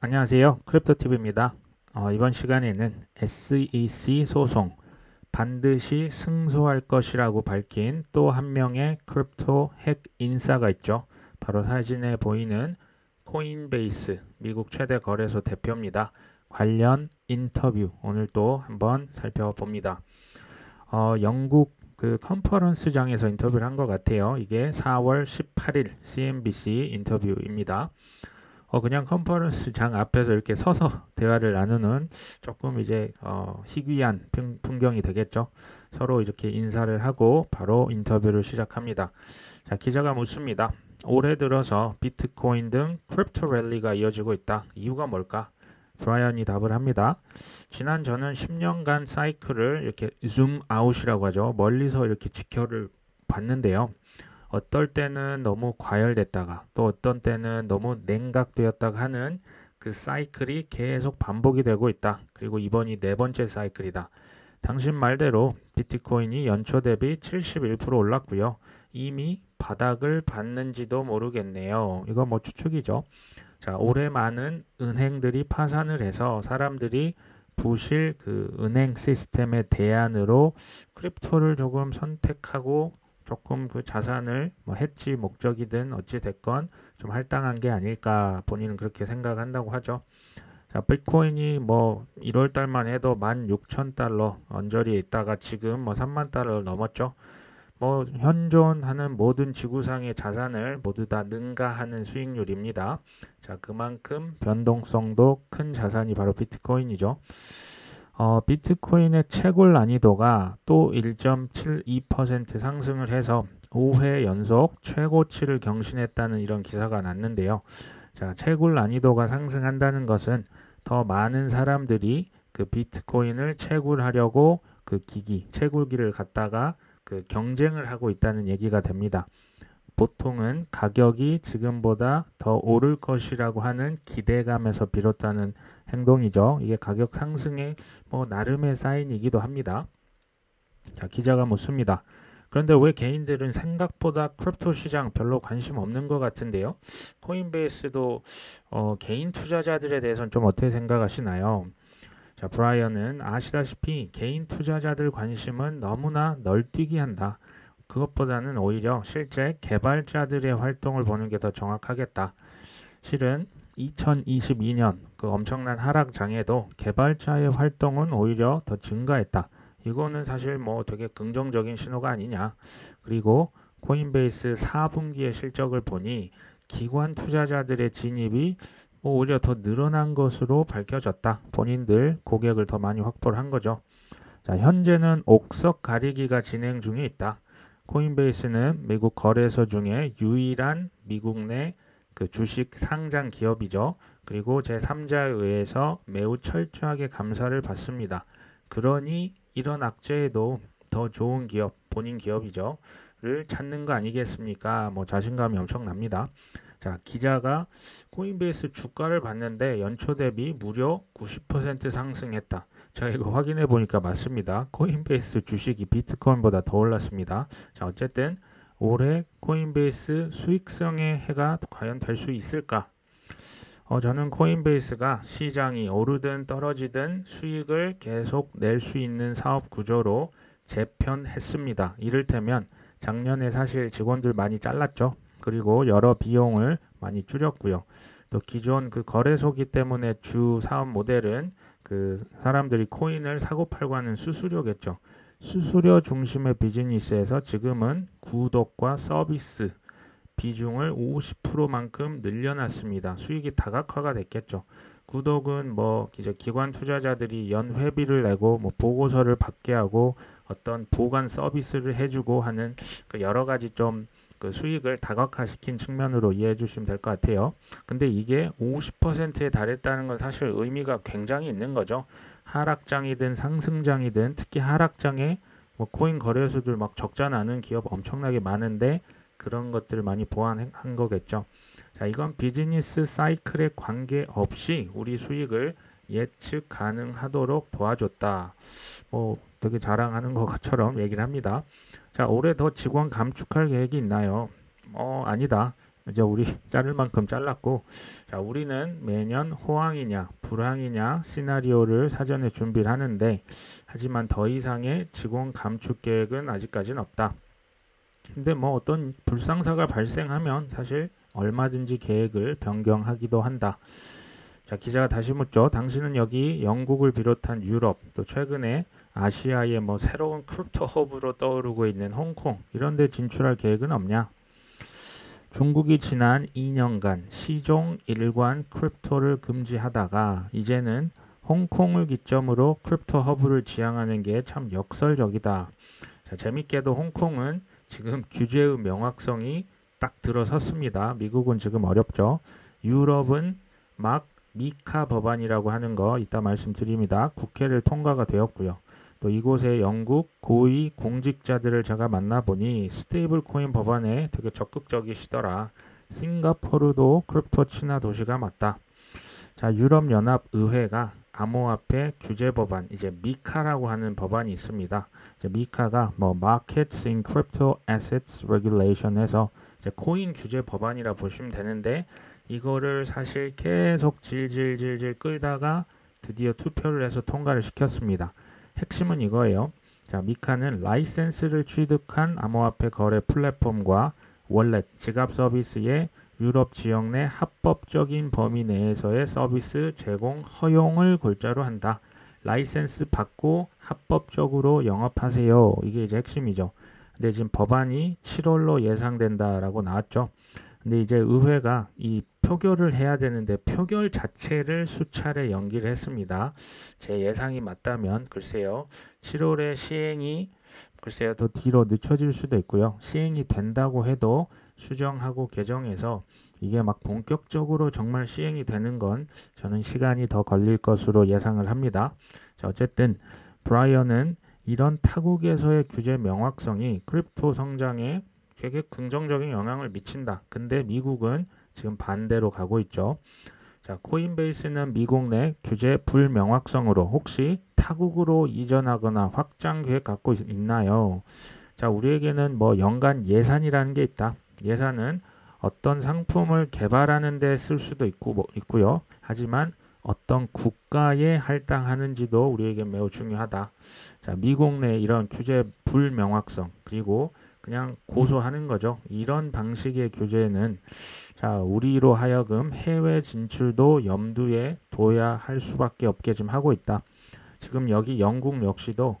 안녕하세요. 크립토TV입니다. 어, 이번 시간에는 SEC 소송 반드시 승소할 것이라고 밝힌 또 한 명의 크립토 핵 인사가 있죠. 바로 사진에 보이는 코인베이스 미국 최대 거래소 대표입니다. 관련 인터뷰 오늘 또 한번 살펴봅니다. 어, 영국 그 컨퍼런스장에서 인터뷰를 한 것 같아요. 이게 4월 18일 CNBC 인터뷰입니다. 어, 그냥 컨퍼런스 장 앞에서 이렇게 서서 대화를 나누는 조금 이제 어, 희귀한 풍, 풍경이 되겠죠. 서로 이렇게 인사를 하고 바로 인터뷰를 시작합니다. 자, 기자가 묻습니다. 올해 들어서 비트코인 등 크립토 랠리가 이어지고 있다. 이유가 뭘까? 브라이언이 답을 합니다. 지난 저는 10년간 사이클을 이렇게 줌 아웃이라고 하죠. 멀리서 이렇게 지켜를 봤는데요. 어떨 때는 너무 과열됐다가 또 어떤 때는 너무 냉각되었다가 하는 그 사이클이 계속 반복이 되고 있다. 그리고 이번이 네 번째 사이클이다. 당신 말대로 비트코인이 연초 대비 71% 올랐고요. 이미 바닥을 받는지도 모르겠네요. 이거 뭐 추측이죠. 자, 올해 많은 은행들이 파산을 해서 사람들이 부실 그 은행 시스템의 대안으로 크립토를 조금 선택하고 조금 그 자산을 뭐 해치 목적이든 어찌 됐건 좀 할당한 게 아닐까 본인은 그렇게 생각한다고 하죠. 자, 비트코인이 뭐 1월 달만 해도 16,000달러 언저리에 있다가 지금 뭐 3만 달러 넘었죠. 뭐 현존하는 모든 지구상의 자산을 모두 다 능가하는 수익률입니다. 자, 그만큼 변동성도 큰 자산이 바로 비트코인이죠. 어, 비트코인의 채굴 난이도가 또 1.72% 상승을 해서 5회 연속 최고치를 경신했다는 이런 기사가 났는데요. 자, 채굴 난이도가 상승한다는 것은 더 많은 사람들이 그 비트코인을 채굴하려고 그 기기, 채굴기를 갖다가 그 경쟁을 하고 있다는 얘기가 됩니다. 보통은 가격이 지금보다 더 오를 것이라고 하는 기대감에서 비롯하는 행동이죠. 이게 가격 상승의 뭐 나름의 사인이기도 합니다. 자, 기자가 묻습니다. 그런데 왜 개인들은 생각보다 크립토 시장 별로 관심 없는 것 같은데요? 코인베이스도 어, 개인 투자자들에 대해서는 좀 어떻게 생각하시나요? 자, 브라이언은 아시다시피 개인 투자자들 관심은 너무나 널뛰기 한다. 그것보다는 오히려 실제 개발자들의 활동을 보는 게 더 정확하겠다. 실은 2022년 그 엄청난 하락장에도 개발자의 활동은 오히려 더 증가했다. 이거는 사실 뭐 되게 긍정적인 신호가 아니냐. 그리고 코인베이스 4분기의 실적을 보니 기관 투자자들의 진입이 뭐 오히려 더 늘어난 것으로 밝혀졌다. 본인들 고객을 더 많이 확보를 한 거죠. 자, 현재는 옥석 가리기가 진행 중에 있다. 코인베이스는 미국 거래소 중에 유일한 미국 내 그 주식 상장 기업이죠. 그리고 제3자에 의해서 매우 철저하게 감사를 받습니다. 그러니 이런 악재에도 더 좋은 기업, 본인 기업이죠. 를 찾는 거 아니겠습니까? 뭐 자신감이 엄청납니다. 자, 기자가 코인베이스 주가를 봤는데 연초 대비 무려 90% 상승했다. 제가 이거 확인해 보니까 맞습니다. 코인베이스 주식이 비트코인보다 더 올랐습니다. 자, 어쨌든 올해 코인베이스 수익성의 해가 과연 될 수 있을까? 어, 저는 코인베이스가 시장이 오르든 떨어지든 수익을 계속 낼 수 있는 사업 구조로 재편했습니다. 이를테면 작년에 사실 직원들 많이 잘랐죠. 그리고 여러 비용을 많이 줄였고요. 또 기존 그 거래소기 때문에 주 사업 모델은 그 사람들이 코인을 사고 팔고 하는 수수료겠죠. 수수료 중심의 비즈니스에서 지금은 구독과 서비스 비중을 50%만큼 늘려놨습니다. 수익이 다각화가 됐겠죠. 구독은 뭐 이제 기관 투자자들이 연 회비를 내고 뭐 보고서를 받게 하고 어떤 보관 서비스를 해주고 하는 그 여러 가지 좀 그 수익을 다각화시킨 측면으로 이해해 주시면 될 것 같아요. 근데 이게 50%에 달했다는 건 사실 의미가 굉장히 있는 거죠. 하락장이든 상승장이든 특히 하락장에 뭐 코인 거래소들 막 적자 나는 기업 엄청나게 많은데 그런 것들을 많이 보완한 거겠죠. 자, 이건 비즈니스 사이클에 관계없이 우리 수익을 예측 가능하도록 도와줬다. 뭐 되게 자랑하는 것처럼 얘기를 합니다. 자, 올해 더 직원 감축할 계획이 있나요? 어, 아니다. 이제 우리 자를 만큼 잘랐고 자 우리는 매년 호황이냐 불황이냐 시나리오를 사전에 준비를 하는데 하지만 더 이상의 직원 감축 계획은 아직까지는 없다. 근데 뭐 어떤 불상사가 발생하면 사실 얼마든지 계획을 변경하기도 한다. 자 기자가 다시 묻죠. 당신은 여기 영국을 비롯한 유럽 또 최근에 아시아의 뭐 새로운 크립토 허브로 떠오르고 있는 홍콩 이런 데 진출할 계획은 없냐? 중국이 지난 2년간 시종 일관 크립토를 금지하다가 이제는 홍콩을 기점으로 크립토 허브를 지향하는 게 참 역설적이다. 자, 재밌게도 홍콩은 지금 규제의 명확성이 딱 들어섰습니다. 미국은 지금 어렵죠. 유럽은 막 미카 법안이라고 하는 거 이따 말씀드립니다. 국회를 통과가 되었고요. 또 이곳의 영국 고위 공직자들을 제가 만나보니 스테이블 코인 법안에 되게 적극적이시더라. 싱가포르도 크립토 친화 도시가 맞다. 자, 유럽연합 의회가 암호화폐 규제 법안, 이제 미카라고 하는 법안이 있습니다. 이제 미카가 뭐 Markets in Crypto Assets Regulation에서 이제 코인 규제 법안이라 보시면 되는데 이거를 사실 계속 질질질질 끌다가 드디어 투표를 해서 통과를 시켰습니다. 핵심은 이거예요. 자, 미카는 라이센스를 취득한 암호화폐 거래 플랫폼과 월렛, 지갑 서비스의 유럽 지역 내 합법적인 범위 내에서의 서비스 제공 허용을 골자로 한다. 라이센스 받고 합법적으로 영업하세요. 이게 이제 핵심이죠. 근데 지금 법안이 7월로 예상된다라고 나왔죠. 근데 이제 의회가 이 표결을 해야 되는데 표결 자체를 수차례 연기를 했습니다. 제 예상이 맞다면 글쎄요. 7월에 시행이 글쎄요. 더 뒤로 늦춰질 수도 있고요. 시행이 된다고 해도 수정하고 개정해서 이게 막 본격적으로 정말 시행이 되는 건 저는 시간이 더 걸릴 것으로 예상을 합니다. 자, 어쨌든 브라이언은 이런 타국에서의 규제 명확성이 크립토 성장에 되게 긍정적인 영향을 미친다. 근데 미국은 지금 반대로 가고 있죠. 자, 코인베이스는 미국 내 규제 불명확성으로 혹시 타국으로 이전하거나 확장 계획 갖고 있, 있나요? 자, 우리에게는 뭐 연간 예산이라는 게 있다. 예산은 어떤 상품을 개발하는 데 쓸 수도 있고 뭐 있고요. 하지만 어떤 국가에 할당하는지도 우리에게 매우 중요하다. 자, 미국 내 이런 규제 불명확성 그리고 그냥 고소하는 거죠. 이런 방식의 규제는 자 우리로 하여금 해외 진출도 염두에 둬야 할 수밖에 없게 지금 하고 있다. 지금 여기 영국 역시도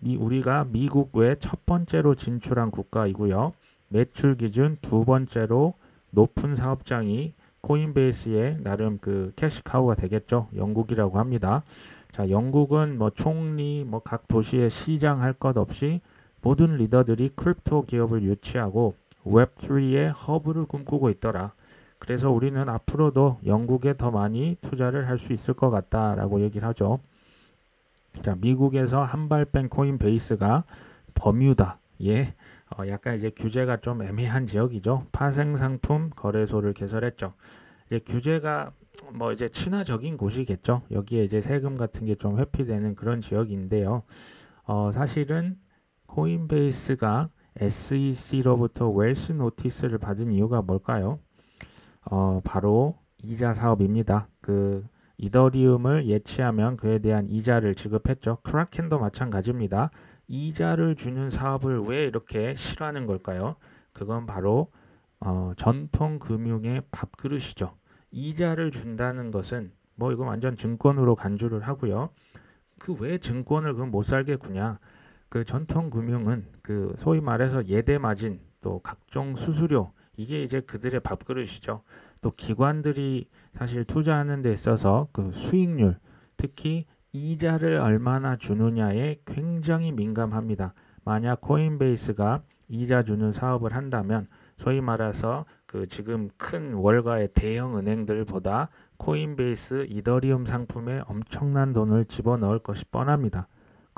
미, 우리가 미국 외 첫 번째로 진출한 국가이고요. 매출 기준 두 번째로 높은 사업장이 코인베이스의 나름 그 캐시카우가 되겠죠. 영국이라고 합니다. 자, 영국은 뭐 총리, 뭐 각 도시의 시장 할 것 없이 모든 리더들이 크립토 기업을 유치하고 웹3의 허브를 꿈꾸고 있더라. 그래서 우리는 앞으로도 영국에 더 많이 투자를 할 수 있을 것 같다라고 얘기를 하죠. 자, 미국에서 한발뺀 코인 베이스가 버뮤다. 예. 어, 약간 이제 규제가 좀 애매한 지역이죠. 파생 상품 거래소를 개설했죠. 이제 규제가 뭐 이제 친화적인 곳이겠죠. 여기에 이제 세금 같은 게 좀 회피되는 그런 지역인데요. 어, 사실은 코인베이스가 SEC로부터 웰스 노티스를 받은 이유가 뭘까요? 어, 바로 이자 사업입니다. 그 이더리움을 예치하면 그에 대한 이자를 지급했죠. 크라켄도 마찬가지입니다. 이자를 주는 사업을 왜 이렇게 싫어하는 걸까요? 그건 바로 어, 전통 금융의 밥그릇이죠. 이자를 준다는 것은 뭐 이거 완전 증권으로 간주를 하고요. 그 왜 증권을 그럼 못 살게 구냐? 그 전통 금융은 그 소위 말해서 예대 마진 또 각종 수수료 이게 이제 그들의 밥그릇이죠. 또 기관들이 사실 투자하는 데 있어서 그 수익률 특히 이자를 얼마나 주느냐에 굉장히 민감합니다. 만약 코인베이스가 이자 주는 사업을 한다면 소위 말해서 그 지금 큰 월가의 대형 은행들보다 코인베이스 이더리움 상품에 엄청난 돈을 집어넣을 것이 뻔합니다.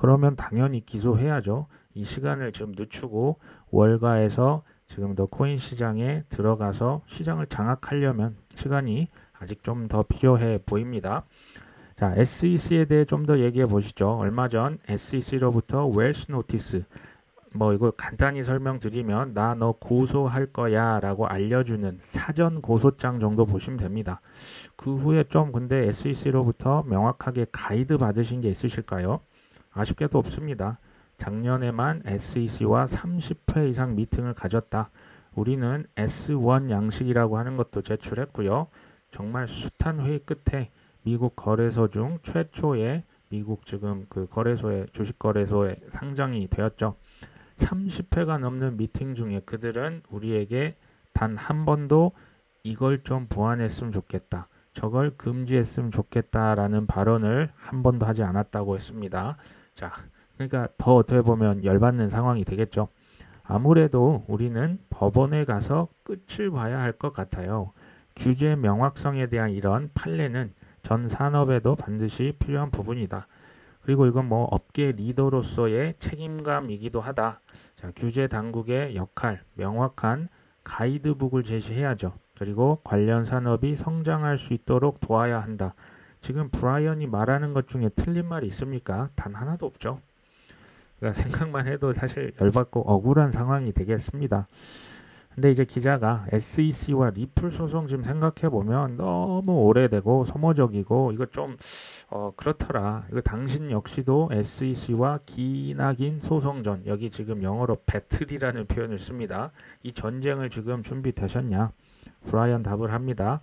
그러면 당연히 기소해야죠. 이 시간을 좀 늦추고 월가에서 지금 더 코인 시장에 들어가서 시장을 장악하려면 시간이 아직 좀 더 필요해 보입니다. 자, SEC에 대해 좀 더 얘기해 보시죠. 얼마 전 SEC로부터 웰스 노티스 뭐 이거 간단히 설명드리면 나 너 고소할 거야 라고 알려주는 사전 고소장 정도 보시면 됩니다. 그 후에 좀 근데 SEC로부터 명확하게 가이드 받으신 게 있으실까요? 아쉽게도 없습니다. 작년에만 SEC와 30회 이상 미팅을 가졌다. 우리는 S1 양식이라고 하는 것도 제출했고요. 정말 숱한 회의 끝에 미국 거래소 중 최초의 미국 지금 그 거래소에 주식 거래소에 상장이 되었죠. 30회가 넘는 미팅 중에 그들은 우리에게 단 한 번도 이걸 좀 보완했으면 좋겠다. 저걸 금지했으면 좋겠다라는 발언을 한 번도 하지 않았다고 했습니다. 자, 그러니까 더 어떻게 보면 열받는 상황이 되겠죠. 아무래도 우리는 법원에 가서 끝을 봐야 할 것 같아요. 규제 명확성에 대한 이런 판례는 전 산업에도 반드시 필요한 부분이다. 그리고 이건 뭐 업계 리더로서의 책임감이기도 하다. 자, 규제 당국의 역할, 명확한 가이드북을 제시해야죠. 그리고 관련 산업이 성장할 수 있도록 도와야 한다. 지금 브라이언이 말하는 것 중에 틀린 말이 있습니까? 단 하나도 없죠. 그러니까 생각만 해도 사실 열받고 억울한 상황이 되겠습니다. 근데 이제 기자가 SEC와 리플 소송 지금 생각해 보면 너무 오래되고 소모적이고 이거 좀 어, 그렇더라. 이거 당신 역시도 SEC와 기나긴 소송전 여기 지금 영어로 배틀이라는 표현을 씁니다. 이 전쟁을 지금 준비되셨냐? 브라이언 답을 합니다.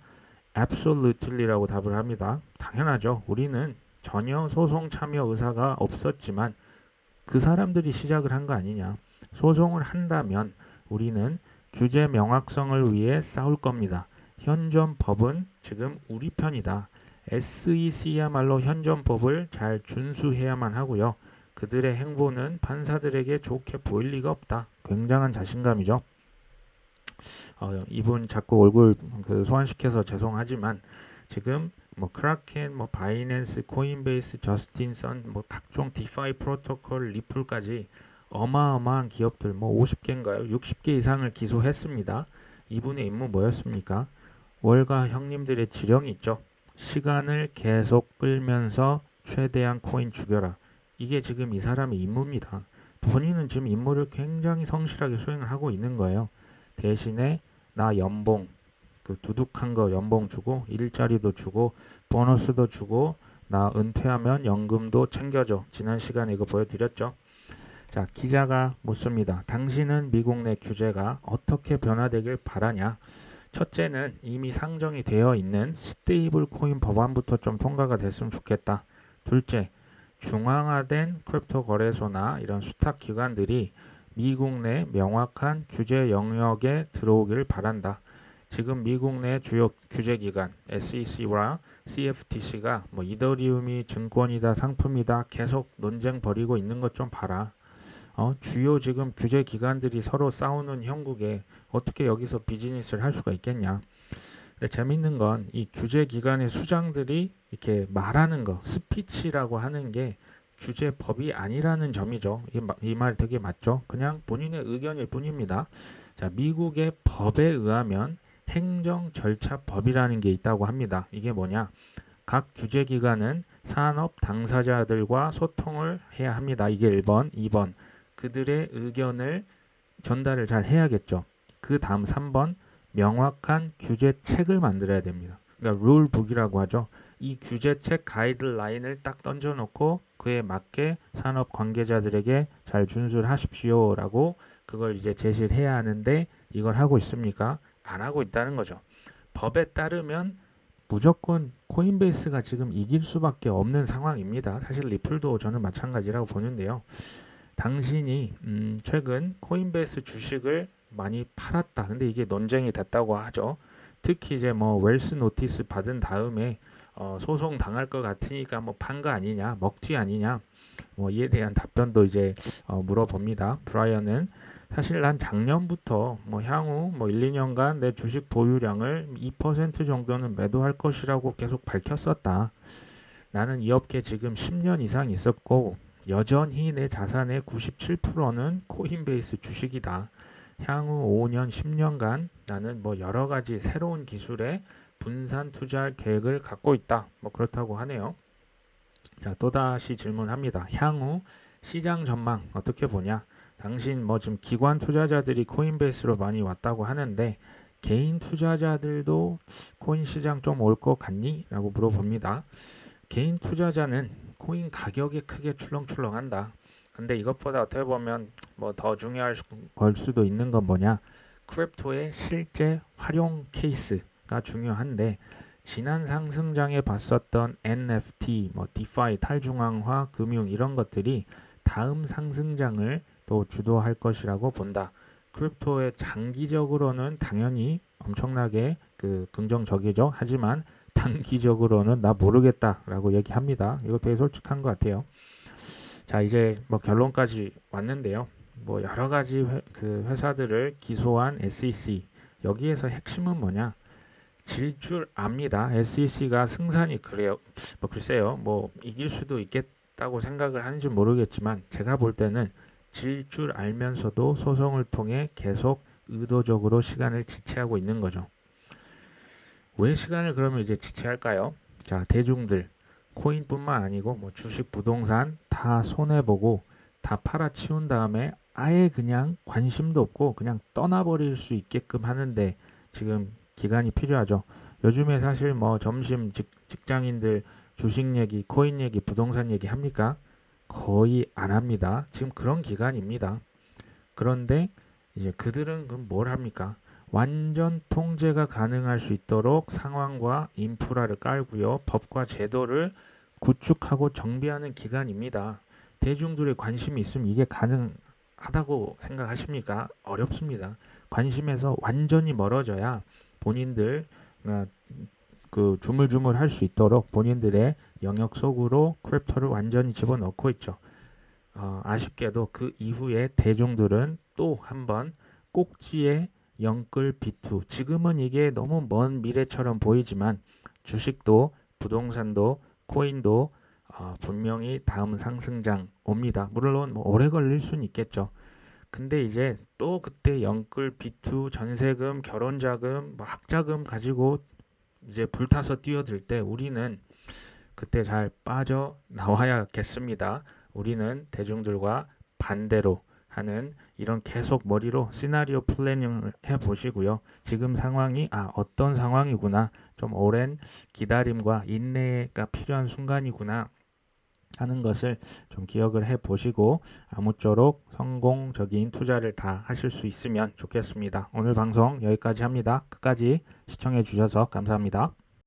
Absolutely라고 답을 합니다. 당연하죠. 우리는 전혀 소송 참여 의사가 없었지만 그 사람들이 시작을 한 거 아니냐. 소송을 한다면 우리는 규제 명확성을 위해 싸울 겁니다. 현존 법은 지금 우리 편이다. SEC야말로 현존 법을 잘 준수해야만 하고요. 그들의 행보는 판사들에게 좋게 보일 리가 없다. 굉장한 자신감이죠. 어, 이분 자꾸 얼굴 그 소환시켜서 죄송하지만 지금 뭐 크라켄, 뭐 바이낸스, 코인베이스, 저스틴선, 뭐 각종 디파이 프로토콜, 리플까지 어마어마한 기업들 뭐 50개인가요? 60개 이상을 기소했습니다. 이분의 임무 뭐였습니까? 월가 형님들의 지령이 있죠. 시간을 계속 끌면서 최대한 코인 죽여라. 이게 지금 이 사람의 임무입니다. 본인은 지금 임무를 굉장히 성실하게 수행을 하고 있는 거예요. 대신에 나 연봉 그 두둑한 거 연봉 주고 일자리도 주고 보너스도 주고 나 은퇴하면 연금도 챙겨줘. 지난 시간에 이거 보여드렸죠. 자, 기자가 묻습니다. 당신은 미국 내 규제가 어떻게 변화되길 바라냐? 첫째는 이미 상정이 되어 있는 스테이블 코인 법안부터 좀 통과가 됐으면 좋겠다. 둘째, 중앙화된 크립토 거래소나 이런 수탁 기관들이 미국 내 명확한 규제 영역에 들어오길 바란다. 지금 미국 내 주요 규제 기관 SEC와 CFTC가 뭐 이더리움이 증권이다 상품이다 계속 논쟁 벌이고 있는 것 좀 봐라. 어, 주요 지금 규제 기관들이 서로 싸우는 형국에 어떻게 여기서 비즈니스를 할 수가 있겠냐. 근데 재밌는 건 이 규제 기관의 수장들이 이렇게 말하는 거, 스피치라고 하는 게 규제법이 아니라는 점이죠. 이말 되게 맞죠? 그냥 본인의 의견일 뿐입니다. 자, 미국의 법에 의하면 행정 절차법이라는 게 있다고 합니다. 이게 뭐냐? 각 규제 기관은 산업 당사자들과 소통을 해야 합니다. 이게 1번, 2번. 그들의 의견을 전달을 잘 해야겠죠. 그 다음 3번 명확한 규제책을 만들어야 됩니다. 그러니까 룰북이라고 하죠. 이 규제책 가이드라인을 딱 던져놓고 그에 맞게 산업 관계자들에게 잘 준수를 하십시오라고 그걸 이제 제시를 해야 하는데 이걸 하고 있습니까? 안 하고 있다는 거죠. 법에 따르면 무조건 코인베이스가 지금 이길 수밖에 없는 상황입니다. 사실 리플도 저는 마찬가지라고 보는데요. 당신이 음, 최근 코인베이스 주식을 많이 팔았다. 근데 이게 논쟁이 됐다고 하죠. 특히 이제 뭐 웰스 노티스 받은 다음에 어, 소송 당할 것 같으니까 뭐 판 거 아니냐, 먹튀 아니냐, 뭐 이에 대한 답변도 이제 어, 물어봅니다. 브라이언은 사실 난 작년부터 뭐 향후 뭐 1, 2년간 내 주식 보유량을 2% 정도는 매도할 것이라고 계속 밝혔었다. 나는 이 업계 지금 10년 이상 있었고 여전히 내 자산의 97%는 코인베이스 주식이다. 향후 5년, 10년간 나는 뭐 여러 가지 새로운 기술에 분산 투자할 계획을 갖고 있다. 뭐 그렇다고 하네요. 자, 또다시 질문합니다. 향후 시장 전망 어떻게 보냐? 당신 뭐 지금 기관 투자자들이 코인베이스로 많이 왔다고 하는데 개인 투자자들도 코인 시장 좀 올 것 같니? 라고 물어봅니다. 개인 투자자는 코인 가격이 크게 출렁출렁한다. 근데 이것보다 어떻게 보면 뭐 더 중요할 수- 걸 수도 있는 건 뭐냐? 크립토의 실제 활용 케이스 가 중요한데 지난 상승장에 봤었던 NFT, 뭐 디파이, 탈중앙화, 금융 이런 것들이 다음 상승장을 또 주도할 것이라고 본다. 크립토의 장기적으로는 당연히 엄청나게 그 긍정적이죠. 하지만 단기적으로는 나 모르겠다라고 얘기합니다. 이거 되게 솔직한 것 같아요. 자 이제 뭐 결론까지 왔는데요. 뭐 여러 가지 회, 그 회사들을 기소한 SEC 여기에서 핵심은 뭐냐? 질 줄 압니다. SEC가 승산이 그래요. 뭐 글쎄요. 뭐 이길 수도 있겠다고 생각을 하는지 모르겠지만 제가 볼 때는 질 줄 알면서도 소송을 통해 계속 의도적으로 시간을 지체하고 있는 거죠. 왜 시간을 그러면 이제 지체할까요? 자, 대중들 코인뿐만 아니고 뭐 주식, 부동산 다 손해 보고 다 팔아치운 다음에 아예 그냥 관심도 없고 그냥 떠나버릴 수 있게끔 하는데 지금 기간이 필요하죠. 요즘에 사실 뭐 점심 직, 직장인들 주식 얘기, 코인 얘기, 부동산 얘기 합니까? 거의 안 합니다. 지금 그런 기간입니다. 그런데 이제 그들은 그럼 뭘 합니까? 완전 통제가 가능할 수 있도록 상황과 인프라를 깔고요. 법과 제도를 구축하고 정비하는 기간입니다. 대중들의 관심이 있으면 이게 가능하다고 생각하십니까? 어렵습니다. 관심에서 완전히 멀어져야 본인들 어, 그 주물주물 할 수 있도록 본인들의 영역 속으로 크립토를 완전히 집어넣고 있죠. 어, 아쉽게도 그 이후에 대중들은 또 한번 꼭지에 영끌 비투 지금은 이게 너무 먼 미래처럼 보이지만 주식도 부동산도 코인도 어, 분명히 다음 상승장 옵니다. 물론 뭐 오래 걸릴 수는 있겠죠. 근데 이제 또 그때 영끌 비투 전세금 결혼자금 뭐 학자금 가지고 이제 불타서 뛰어들 때 우리는 그때 잘 빠져 나와야겠습니다. 우리는 대중들과 반대로 하는 이런 계속 머리로 시나리오 플래닝을 해 보시고요. 지금 상황이 아 어떤 상황이구나. 좀 오랜 기다림과 인내가 필요한 순간이구나. 하는 것을 좀 기억을 해 보시고 아무쪼록 성공적인 투자를 다 하실 수 있으면 좋겠습니다. 오늘 방송 여기까지 합니다. 끝까지 시청해 주셔서 감사합니다.